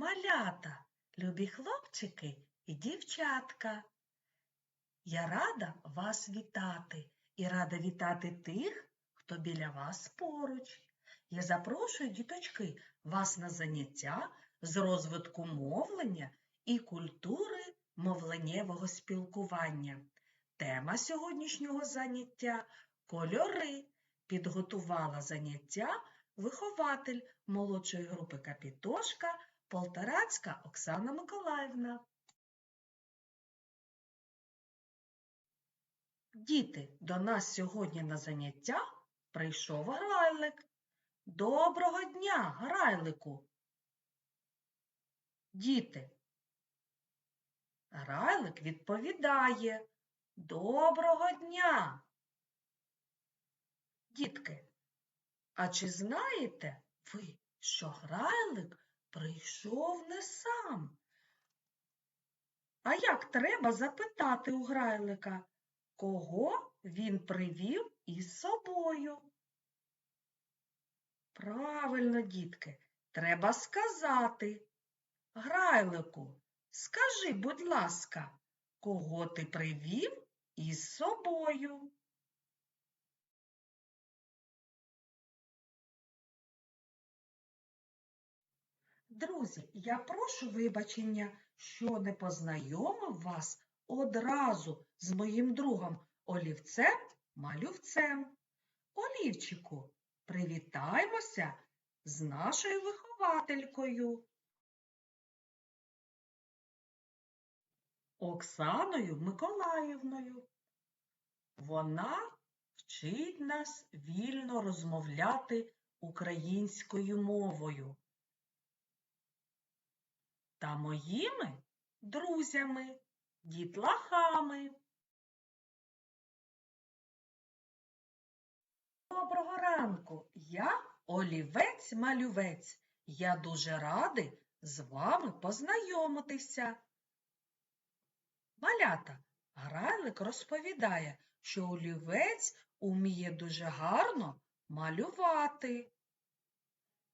малята, любі хлопчики і дівчатка. Я рада вас вітати і рада вітати тих, хто біля вас поруч. Я запрошую, діточки, вас на заняття з розвитку мовлення і культури мовленнєвого спілкування. Тема сьогоднішнього заняття кольори. Підготувала заняття вихователь молодшої групи Капітошка Полторацька Оксана Миколаївна. Діти, до нас сьогодні на заняття прийшов грайлик. Доброго дня, грайлику! Діти. Грайлик відповідає Доброго дня! Дітки, а чи знаєте ви, що грайлик прийшов не сам? А як треба запитати у грайлика, кого він привів із собою? Правильно, дітки, треба сказати. Грайлику, скажи, будь ласка, кого ти привів із собою? Друзі, я прошу вибачення, що не познайомив вас одразу з моїм другом олівцем малювцем. Олівчику, привітаймося з нашою вихователькою. Оксаною Миколаївною. Вона вчить нас вільно розмовляти українською мовою та моїми друзями, дітлахами. Доброго ранку! Я олівець-малювець. Я дуже радий з вами познайомитися. Малята, грайлик розповідає, що олівець уміє дуже гарно малювати.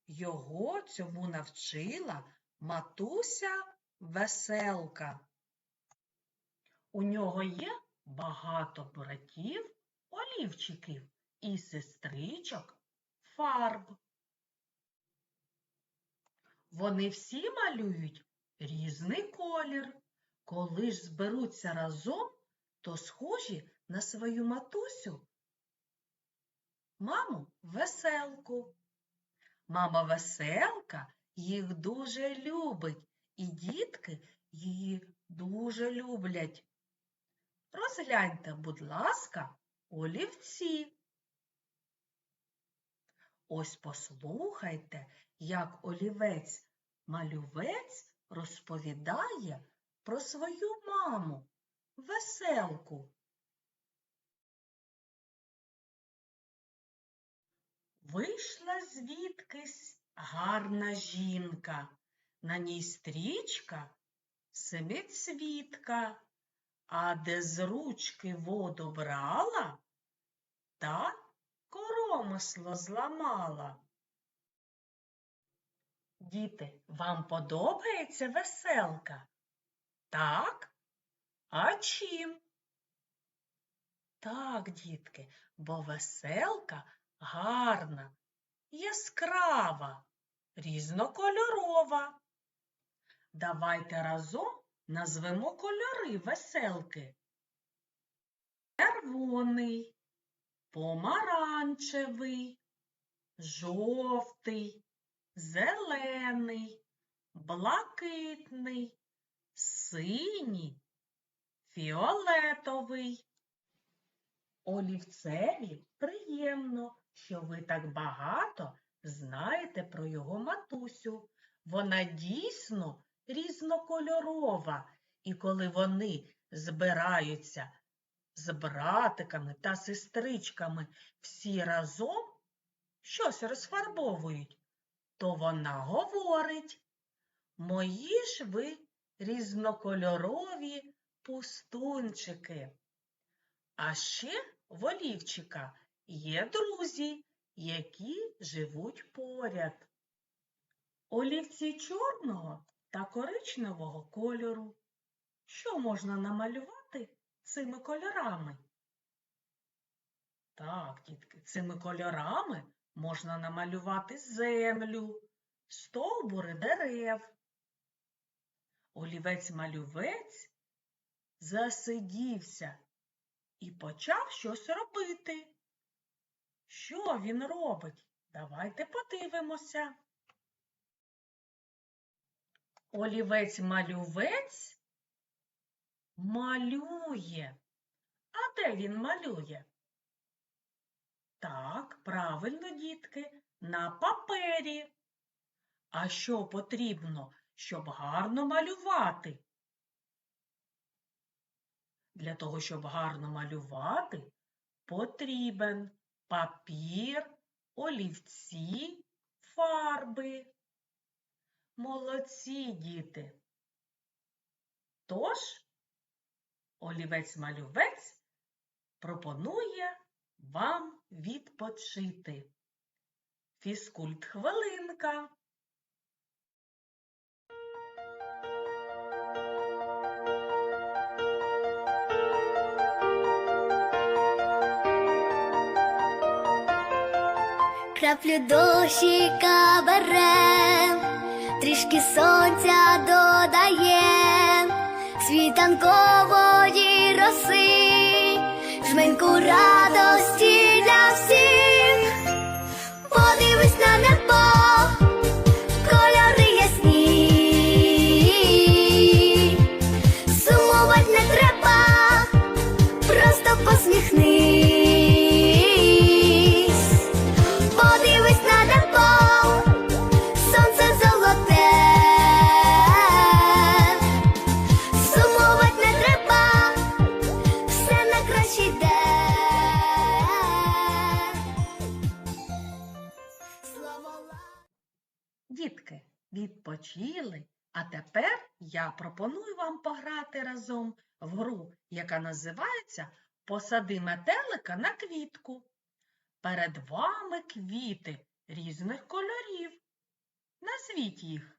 Його цьому навчила матуся веселка. У нього є багато братів, олівчиків і сестричок фарб. Вони всі малюють різний колір. Коли ж зберуться разом, то схожі на свою матусю. Маму веселку. Мама веселка їх дуже любить, і дітки її дуже люблять. Розгляньте, будь ласка, олівці. Ось послухайте, як олівець-малювець розповідає про свою маму, веселку. Вийшла звідкись гарна жінка, на ній стрічка семицвітка, а де з ручки воду брала, та коромисло зламала. Діти, вам подобається веселка? Так? А чим? Так, дітки, бо веселка гарна, яскрава, різнокольорова. Давайте разом назвемо кольори веселки. Червоний, помаранчевий, жовтий, зелений, блакитний, синій, фіолетовий. Олівцеві приємно, що ви так багато знаєте про його матусю. Вона дійсно різнокольорова, і коли вони збираються з братиками та сестричками всі разом щось розфарбовують, то вона говорить Мої ж ви різнокольорові пустунчики. А ще в олівчика є друзі, які живуть поряд. Олівці чорного та коричневого кольору. Що можна намалювати цими кольорами? Так, дітки, цими кольорами можна намалювати землю, стовбури дерев. Олівець-малювець засидівся і почав щось робити. Що він робить? Давайте подивимося. Олівець-малювець малює. А де він малює? Так, правильно, дітки, на папері. А що потрібно, щоб гарно малювати? Для того, щоб гарно малювати, потрібен папір, олівці, фарби. Молодці, діти. Тож, олівець-малювець пропонує вам відпочити. Фізкульт хвилинка. Краплю дощика берем, трішки сонця додає світанкової Дітки, відпочили, а тепер я пропоную вам пограти разом в гру, яка називається Посади метелика на квітку. Перед вами квіти різних кольорів. Назвіть їх.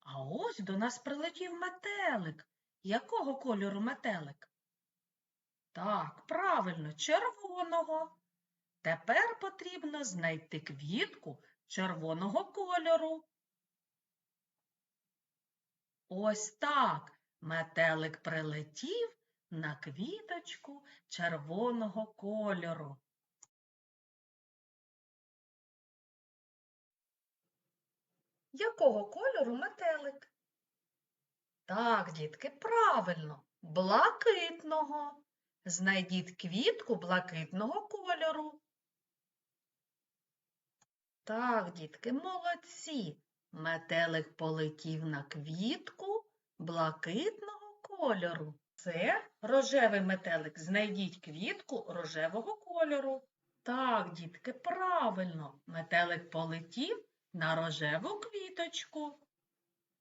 А ось до нас прилетів метелик. Якого кольору метелик? Так, правильно, червоного. Тепер потрібно знайти квітку червоного кольору. Ось так метелик прилетів на квіточку червоного кольору. Якого кольору метелик? Так, дітки, правильно, блакитного. Знайдіть квітку блакитного кольору. Так, дітки, молодці. Метелик полетів на квітку блакитного кольору. Це рожевий метелик. Знайдіть квітку рожевого кольору. Так, дітки, правильно. Метелик полетів на рожеву квіточку.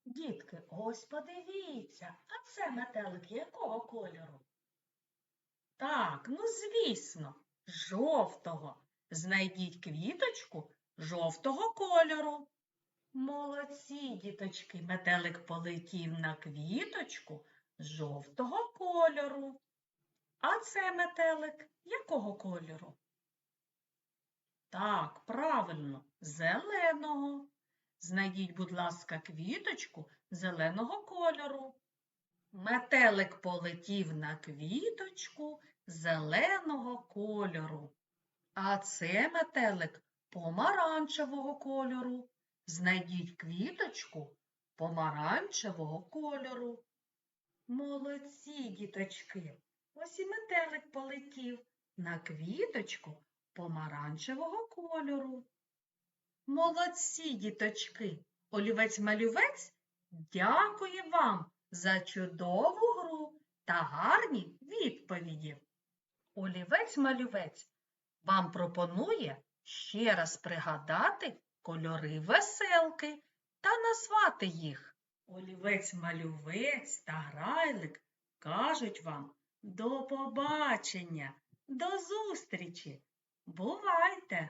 Дітки, ось подивіться, а це метелик якого кольору? Так, ну звісно, жовтого. Знайдіть квіточку жовтого кольору. Молодці, діточки, метелик полетів на квіточку жовтого кольору. А це метелик якого кольору? Так, правильно, зеленого. Знайдіть, будь ласка, квіточку зеленого кольору. Метелик полетів на квіточку зеленого кольору. А це метелик помаранчевого кольору. Знайдіть квіточку помаранчевого кольору. Молодці, діточки. Ось і метелик полетів на квіточку помаранчевого кольору. Молодці, діточки. Олівець-малювець дякує вам за чудову гру та гарні відповіді. Олівець-малювець вам пропонує ще раз пригадати кольори веселки та назвати їх. Олівець-малювець та грайлик кажуть вам до побачення, до зустрічі. Бувайте!